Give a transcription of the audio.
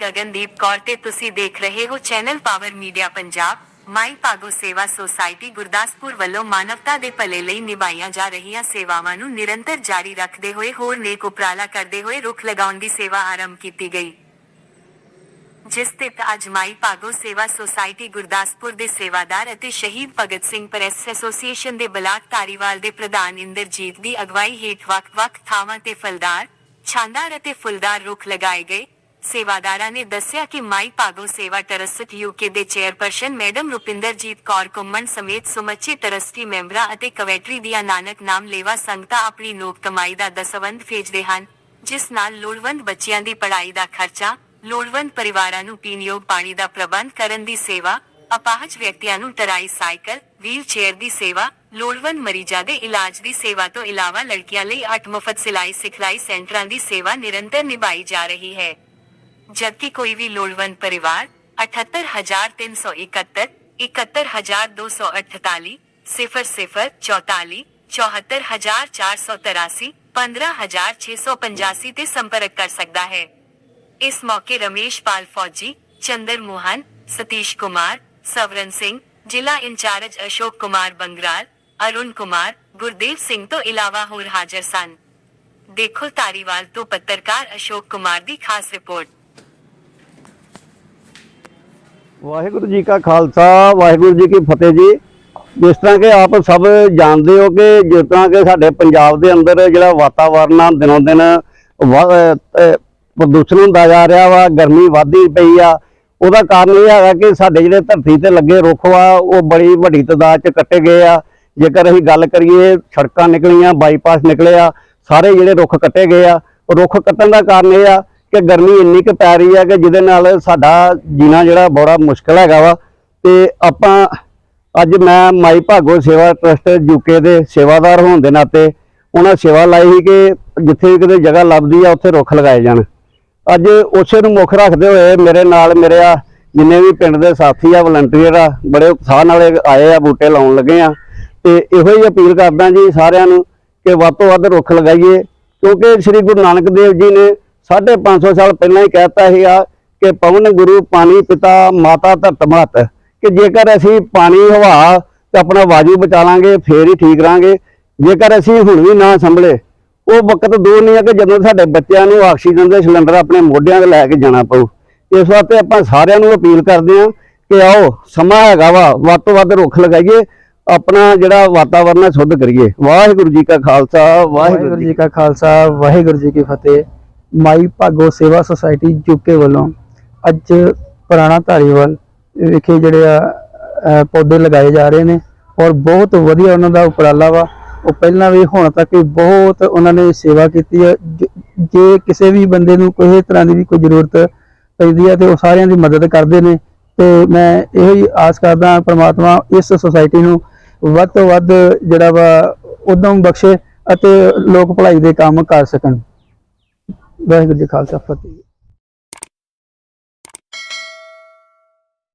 ਗਗਨਦੀਪ ਕੌਰ ਤੇ ਤੁਸੀਂ ਦੇਖ ਰਹੇ ਹੋ channel power media Punjab Mai Bhago Seva society Gurdaspur ਵੱਲੋਂ ਮਾਨਵਤਾ ਦੇ ਭਲੇ ਲਈ ਨਿਭਾਈਆਂ ਜਾ ਰਹੀਆਂ ਸੇਵਾਵਾਂ ਨੂੰ ਨਿਰੰਤਰ ਜਾਰੀ ਰੱਖਦੇ ਹੋਏ ਹੋਰ ਨੇਕ ਉਪਰਾਲਾ ਕਰਦੇ ਹੋਏ ਰੁੱਖ ਲਗਾਉਣ ਦੀ ਸੇਵਾ ਆਰੰਭ ਕੀਤੀ ਗਈ ਜਿਸ ਤੇ ਅੱਜ ਮਾਈ ਭਾਗੋ ਸੇਵਾ ਸੁਸਾਇਟੀ ਗੁਰਦਾਸਪੁਰ ਦੇ ਸੇਵਾਦਾਰ ਅਤੇ ਸ਼ਹੀਦ ਭਗਤ ਸਿੰਘ ਪ੍ਰੈਸ ਐਸੋਸੀਏਸ਼ਨ ਦੇ ਬਲਾਕ ਧਾਰੀਵਾਲ ਦੇ ਪ੍ਰਧਾਨ ਇੰਦਰਜੀਤ ਦੀ ਅਗਵਾਈ ਹੇਠ ਵੱਖ-ਵੱਖ ਥਾਵਾਂ ਤੇ ਫਲਦਾਰ, ਛਾਂਦਾਰ ਅਤੇ ਫੁੱਲਦਾਰ ਰੁੱਖ ਲਗਾਏ ਗਏ। ਸੇਵਾਦਾਰਾਂ ਨੇ ਦੱਸਿਆ ਕਿ ਮਾਈ ਭਾਗੋ ਸੇਵਾ ਟਰਸਟ ਯੂਕੇ ਦੇ ਚੇਅਰਪਰਸਨ ਮੈਡਮ ਰੁਪਿੰਦਰਜੀਤ ਕੌਰ ਕੁੰਮਣ ਸਮੇਤ ਸਮੁੱਚੇ ਟਰਸਟੀ ਮੈਂਬਰਾਂ ਅਤੇ ਕਵੈਟਰੀ ਦੀਆਂ ਨਾਨਕ ਨਾਮ ਲੇਵਾ ਸੰਗਤਾਂ ਆਪਣੀ ਲੋਕ ਕਮਾਈ ਦਾ ਦਸਵੰਧ ਭੇਜਦੇ ਹਨ, ਜਿਸ ਨਾਲ ਲੋੜਵੰਦ ਬੱਚਿਆਂ ਦੀ ਪੜ੍ਹਾਈ ਦਾ ਖਰਚਾ, ਲੋੜਵੰਦ ਪਰਿਵਾਰਾਂ ਨੂੰ ਪੀਣਯੋਗ ਪਾਣੀ ਦਾ ਪ੍ਰਬੰਧ ਕਰਨ ਦੀ ਸੇਵਾ, ਅਪਾਹਜ ਵਿਅਕਤੀਆਂ ਨੂੰ ਟਰਾਈ ਸਾਈਕਲ ਵੀਲ ਚੇਅਰ ਦੀ ਸੇਵਾ, ਲੋੜਵੰਦ ਮਰੀਜ਼ਾਂ ਦੇ ਇਲਾਜ ਦੀ ਸੇਵਾ ਤੋਂ ਇਲਾਵਾ ਲੜਕੀਆਂ ਲਈ 8 ਮੁਫਤ ਸਿਲਾਈ ਸਿਖਲਾਈ ਸੈਂਟਰਾਂ ਦੀ ਸੇਵਾ ਨਿਰੰਤਰ ਨਿਭਾਈ ਜਾ ਰਹੀ ਹੈ। जबकि कोई भी लोड़वंद परिवार, अठहत्तर हज़ार तीन सौ इकहत्तर इकहत्तर हज़ार दो सौ अठतालीस, सिफर सिफर चौतालीस, चौहत्तर हज़ार चार सौ तिरासी, पंद्रह हज़ार छह सौ पंजासी ऐसी संपर्क कर सकता है। इस मौके रमेश पाल फौजी, चंद्र मोहन, सतीश कुमार सवरन सिंह, जिला इंचार्ज अशोक कुमार बंगराल, अरुण कुमार, गुरदेव सिंह तो इलावा हो हाजिर सन। देखो तारीवाल तो पत्रकार अशोक कुमार दी खास रिपोर्ट। ਵਾਹਿਗੁਰੂ ਜੀ ਕਾ ਖਾਲਸਾ, ਵਾਹਿਗੁਰੂ ਜੀ ਕੀ ਫਤਿਹ ਜੀ। ਜਿਸ ਤਰ੍ਹਾਂ ਕਿ ਆਪ ਸਭ ਜਾਣਦੇ ਹੋ ਕਿ ਜਿਸ ਤਰ੍ਹਾਂ ਕਿ ਸਾਡੇ ਪੰਜਾਬ ਦੇ ਅੰਦਰ ਜਿਹੜਾ ਵਾਤਾਵਰਨ ਆ, ਦਿਨੋਂ ਦਿਨ ਵ- ਪ੍ਰਦੂਸ਼ਣ ਹੁੰਦਾ ਜਾ ਰਿਹਾ ਵਾ, ਗਰਮੀ ਵਧਦੀ ਪਈ ਆ। ਉਹਦਾ ਕਾਰਨ ਇਹ ਹੈਗਾ ਕਿ ਸਾਡੇ ਜਿਹੜੇ ਧਰਤੀ ਤੇ ਲੱਗੇ ਰੁੱਖ ਵਾ, ਉਹ ਬੜੀ ਵੱਡੀ ਤਾਦਾਦ ਚ ਕੱਟੇ ਗਏ ਆ। ਜੇਕਰ ਅਸੀਂ ਗੱਲ ਕਰੀਏ, ਸੜਕਾਂ ਨਿਕਲੀਆਂ, ਬਾਈਪਾਸ ਨਿਕਲੇ ਆ ਸਾਰੇ ਜਿਹੜੇ ਰੁੱਖ ਕੱਟੇ ਗਏ ਆ। ਰੁੱਖ ਕੱਟਣ ਦਾ ਕਾਰਨ ਇਹ ਆ ਕਿ ਗਰਮੀ ਇੰਨੀ ਕੁ ਪੈ ਰਹੀ ਆ ਕਿ ਜਿਹਦੇ ਨਾਲ ਸਾਡਾ ਜੀਣਾ ਜਿਹੜਾ ਬੜਾ ਮੁਸ਼ਕਲ ਹੈਗਾ ਵਾ। ਤੇ ਆਪਾਂ, ਅੱਜ ਮੈਂ ਮਾਈ ਭਾਗੋ ਸੇਵਾ ਟਰਸਟ ਯੂਕੇ ਦੇ ਸੇਵਾਦਾਰ ਹੋਣ ਦੇ ਨਾਤੇ ਉਹਨਾਂ ਸੇਵਾ ਲਾਈ ਸੀ ਕਿ ਜਿੱਥੇ ਵੀ ਕਿਤੇ ਜਗ੍ਹਾ ਲੱਭਦੀ ਆ, ਉੱਥੇ ਰੁੱਖ ਲਗਾਏ ਜਾਣ। ਅੱਜ ਉਸੇ ਨੂੰ ਮੁੱਖ ਰੱਖਦੇ ਹੋਏ ਮੇਰੇ ਨਾਲ ਮੇਰੇ ਆ ਜਿੰਨੇ ਵੀ ਪਿੰਡ ਦੇ ਸਾਥੀ ਆ ਵਲੰਟੀਅਰ ਆ, ਬੜੇ ਉਤਸ਼ਾਹ ਨਾਲ ਆਏ ਆ, ਬੂਟੇ ਲਾਉਣ ਲੱਗੇ ਆ। ਤੇ ਇਹੋ ਹੀ ਅਪੀਲ ਕਰਦਾ ਜੀ ਸਾਰਿਆਂ ਨੂੰ ਕਿ ਵੱਧ ਤੋਂ ਵੱਧ ਰੁੱਖ ਲਗਾਈਏ, ਕਿਉਂਕਿ ਸ੍ਰੀ ਗੁਰੂ ਨਾਨਕ ਦੇਵ ਜੀ ਨੇ 550 ਸਾਲ ਪਹਿਲਾਂ ਹੀ ਕਹਿਤਾ ਆ ਕਿ ਪਵਨ ਗੁਰੂ ਪਾਣੀ ਪਿਤਾ ਮਾਤਾ ਧਰਤ ਮਹਤ, ਕਿ ਜੇਕਰ ਅਸੀਂ ਪਾਣੀ, ਹਵਾ ਤੇ ਆਪਣਾ ਵਾਜੂ ਬਚਾ ਲਾਂਗੇ, ਫੇਰ ਹੀ ਠੀਕ ਰਾਂਗੇ ਜੇਕਰ ਅਸੀਂ ਹੁਣ ਵੀ ਨਾ ਸੰਭਲੇ, ਉਹ ਵਕਤ ਦੂਰ ਨਹੀਂ ਹੈ ਕਿ ਜਦੋਂ ਸਾਡੇ ਬੱਚਿਆਂ ਨੂੰ ਆਕਸੀਜਨ ਦੇ ਸਿਲੰਡਰ ਆਪਣੇ ਮੋਢਿਆਂ ਤੇ ਲੈ ਕੇ ਜਾਣਾ ਪਊ। ਇਸ ਵਾਸਤੇ ਆਪਾਂ ਸਾਰਿਆਂ ਨੂੰ ਅਪੀਲ ਕਰਦੇ ਹਾਂ ਕਿ ਆਓ, ਸਮਾਂ ਹੈਗਾ ਵਾ, ਵੱਧ ਤੋਂ ਵੱਧ ਰੁੱਖ ਲਗਾਈਏ, ਆਪਣਾ ਜਿਹੜਾ ਵਾਤਾਵਰਨ ਹੈ, ਸ਼ੁੱਧ ਕਰੀਏ। ਵਾਹਿਗੁਰੂ ਜੀ ਕਾ ਖਾਲਸਾ ਵਾਹਿਗੁਰੂ ਜੀ ਕਾ ਖਾਲਸਾ, ਵਾਹਿਗੁਰੂ ਜੀ ਕੀ ਫਤਿਹ। ਮਾਈ ਭਾਗੋ ਸੇਵਾ ਸੁਸਾਇਟੀ ਯੂਕੇ ਵੱਲੋਂ ਅੱਜ ਪੁਰਾਣਾ ਧਾਰੀਵਾਲ ਵਿਖੇ ਜਿਹੜੇ ਆ ਪੌਦੇ ਲਗਾਏ ਜਾ ਰਹੇ ਨੇ ਔਰ ਬਹੁਤ ਵਧੀਆ ਉਹਨਾਂ ਦਾ ਉਪਰਾਲਾ ਵਾ। ਉਹ ਪਹਿਲਾਂ ਵੀ ਹੁਣ ਤੱਕ ਵੀ ਬਹੁਤ ਉਹਨਾਂ ਨੇ ਸੇਵਾ ਕੀਤੀ ਹੈ ਜੇ ਕਿਸੇ ਵੀ ਬੰਦੇ ਨੂੰ ਕੋਈ ਤਰ੍ਹਾਂ ਦੀ ਵੀ ਕੋਈ ਜ਼ਰੂਰਤ ਪੈਂਦੀ ਹੈ ਤੇ ਉਹ ਸਾਰਿਆਂ ਦੀ ਮਦਦ ਕਰਦੇ ਨੇ ਤੇ ਮੈਂ ਇਹੋ ਹੀ ਆਸ ਕਰਦਾ ਪ੍ਰਮਾਤਮਾ ਇਸ ਸੁਸਾਇਟੀ ਨੂੰ ਵੱਧ ਤੋਂ ਵੱਧ ਜਿਹੜਾ ਵਾ ਉਦਮ ਬਖਸ਼ੇ ਅਤੇ ਲੋਕ ਭਲਾਈ ਦੇ ਕੰਮ ਕਰ ਸਕਣ। ਵਾਹਿਗੁਰੂ ਜੀ ਖਾਲਸਾ ਫਤਿਹ।